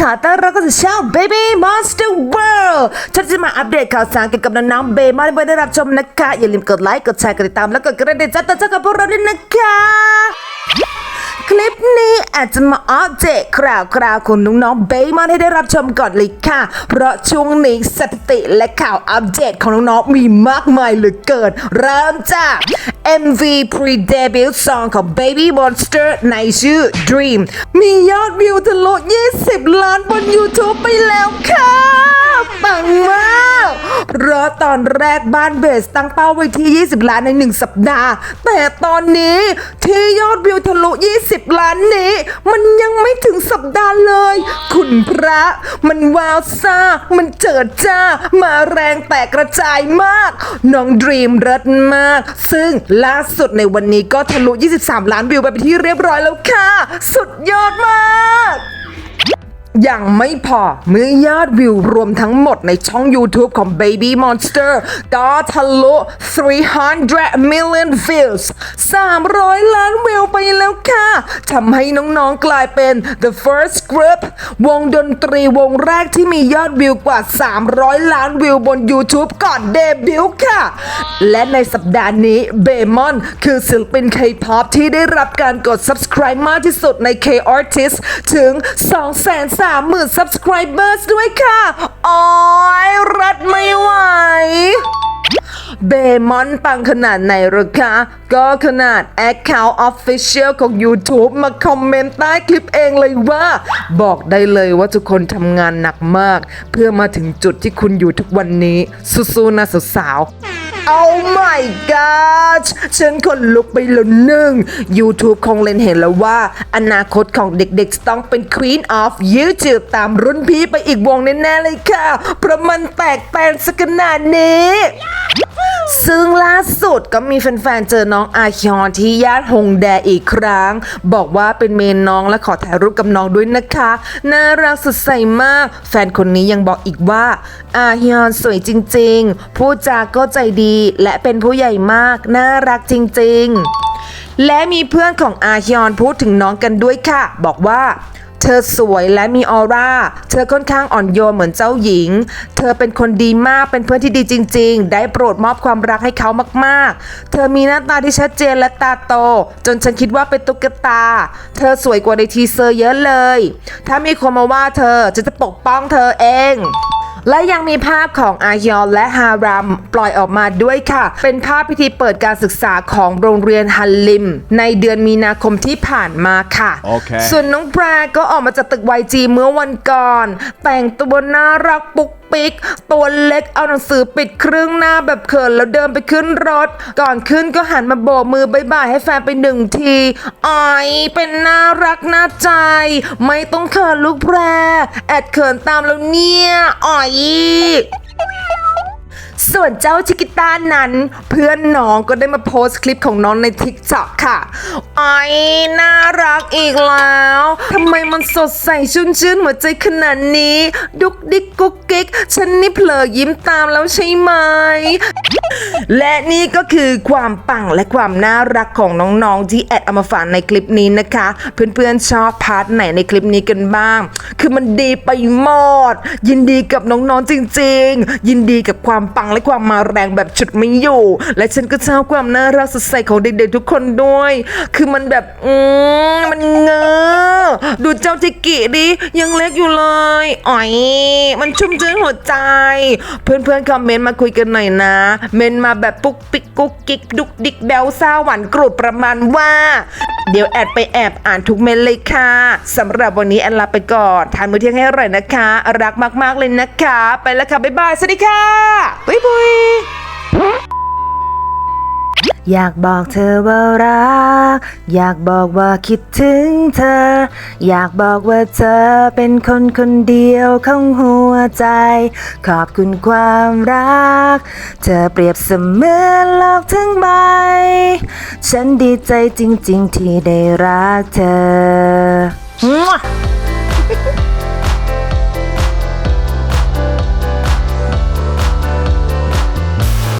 ขอต้อนรับเข้าสู่ช่อง Baby Monster World ฉันจะมาอัปเดตข่าวสารเกี่ยวกับน้องๆเบย์มาให้ได้รับชมนะคะ อย่าลืมกดไลค์ กดแชร์ กดติดตาม แล้วกดกระดิ่งจัดต่อจากกับพวกเราด้วยนะคะคลิปนี้อาจจะมาอัปเดตคราวคราวของน้องๆเบย์มาให้ได้รับชมก่อนเลยค่ะ เพราะช่วงนี้สถิติและข่าวอัปเดตของน้องๆมีมากมายเหลือเกิน เริ่มจาก MV pre-debut song ของ Baby Monster ในชื่อ Dream มียอดวิวทะลุ 20 ล้านบน YouTube ไปแล้วค่ะ ปังมากเราะตอนแรกบ้านเบสตั้งเป้าไว้ที่ 20 ล้านใน 1 สัปดาห์ แต่ตอนนี้ที่ยอดวิวทะลุ 20 ล้านนี้ มันยังไม่ถึงสัปดาห์เลย คุณพระมันวาวซ่า มันเจิดจ้า มาแรงแตกกระจายมาก น้องดรีมเลิศมาก ซึ่งล่าสุดในวันนี้ก็ทะลุ 23 ล้านวิวไปเป็นที่เรียบร้อยแล้วค่ะ สุดยอดมาก ยังไม่พอเมื่อยอดวิวรวมทั้งหมดในช่อง YouTube ของ Baby Monster ก็ทะลุ 300 million views 300 ล้านวิวไปแล้วค่ะทำให้น้องๆกลายเป็น the first group วงดนตรีวงแรกที่มียอดวิวกว่า 300 ล้านวิวบน YouTube ก่อนเดบิวต์ค่ะ และในสัปดาห์นี้เบมอนคือศิลปิน K-POP ที่ได้รับการกด subscribe มากที่สุดใน K-Artist ถึง230,000 subscribers ด้วยค่ะ โอ้ยรัดไม่ไหว เบมอนปังขนาดไหนหรอคะ ก็ขนาด Account Official ของ YouTube มาคอมเมนต์ใต้คลิปเองเลยว่า บอกได้เลยว่าทุกคนทำงานหนักมาก เพื่อมาถึงจุดที่คุณอยู่ทุกวันนี้สู้ๆนะสาวๆ Oh my god ฉันคนลุกไปแล้วหนึ่ง YouTube คงเล็งเห็นแล้วว่า อนาคตของเด็กๆจะต้องเป็น Queen of YouTube ตามรุ่นพี่ไปอีกวงแน่ ๆ เลยค่ะ เพราะมันแตกแตนสักขนาดนี้ ดก็มีแฟนๆ เจอน้องอาฮยอนที่ย่านฮงแดอีกครั้ง บอกว่าเป็นเมนน้องและขอถ่ายรูปกับน้องด้วยนะคะ น่ารักสดใสมาก แฟนคนนี้ยังบอกอีกว่า อาฮยอนสวยจริงๆ พูดจาก็ใจดีและเป็นผู้ใหญ่มาก น่ารักจริงๆ และมีเพื่อนของอาฮยอนพูดถึงน้องกันด้วยค่ะ บอกว่า ธอสวยและมีออร่า เธอค่อนข้างอ่อนโยนเหมือนเจ้าหญิง เธอเป็นคนดีมาก เป็นเพื่อนที่ดีจริง ๆ ได้โปรดมอบความรักให้เขามากๆ เธอมีหน้าตาที่ชัดเจนและตาโต จนฉันคิดว่าเป็นตุ๊กตา เธอสวยกว่าในทีเซอร์เยอะเลย ถ้ามีคนมาว่าเธอจะจะปกป้องเธอเอง และยังมีภาพของอายอนและฮารัมปล่อยออกมาด้วยค่ะ เป็นภาพพิธีเปิดการศึกษาของโรงเรียนฮันลิม ในเดือนมีนาคมที่ผ่านมาค่ะโอเคส่วนน้องแพรก็ออกมาจากตึก YG เมื่อวันก่อน แต่งตัวน่ารักปุก ปิก ตัวเล็กเอาหนังสือปิดครึ่งหน้าแบบเขินแล้วเดินไปขึ้นรถ ก่อนขึ้นก็หันมาโบกมือบายบายให้แฟนไปหนึ่งทีอ๋อยเป็นน่ารักน่าใจ ไม่ต้องเขินลูกแพรแอดเขินตามแล้วเนี่ยอ๋อย ส่วนเจ้าชิกิต้านั้น เพื่อนน้องก็ได้มาโพสต์คลิปของน้องใน t ิ k t o k ค่ะไอ้น่ารักอีกแล้วทำไมมันสดใสชุ่นชื่นหัวใจขนาดนี้ ดุกดิกกุ๊กกิ๊กฉันนี่เผลอยิ้มตามแล้วใช่ไหม และนี่ก็คือความปังและความน่ารักของน้องๆ ที่แอดเอามาฝากในคลิปนี้นะคะ เพื่อนๆชอบพาร์ทไหนในคลิปนี้กันบ้าง คือมันดีไปหมด ยินดีกับน้องๆจริง ๆ ยินดีกับความปังและความมาแรงแบบฉุดไม่อยู่ และฉันก็ชอบความน่ารักสดใสของเด็กๆทุกคนด้วย คือมันแบบอืมมันเงอดูเจ้าจิกิดิยังเล็กอยู่เลยอ๋อยมันชุ่มชื้นหัวใจ เพื่อนๆคอมเมนต์มาคุยกันหน่อยนะเมนมาแบบปุ๊กปิ๊กกุ๊กกิ๊กดุกดิกแบลซ่าหวานกรุบประมาณว่า เดี๋ยวแอดไปแอบอ่านทุกเมนเลยค่ะสำหรับวันนี้แอนลาไปก่อน ทานมื้อเที่ยงให้อร่อยนะคะ รักมากๆเลยนะคะ ไปแล้วค่ะ บ๊ายบาย สวัสดีค่ะ บ๊ายบาย อยากบอกเธอว่ารัก อยากบอกว่าคิดถึงเธอ อยากบอกว่าเธอเป็นคนคนเดียวของหัวใจ ขอบคุณความรัก เธอเปรียบเสมือนโลกทั้งใบ ฉันดีใจจริงๆที่ได้รักเธอ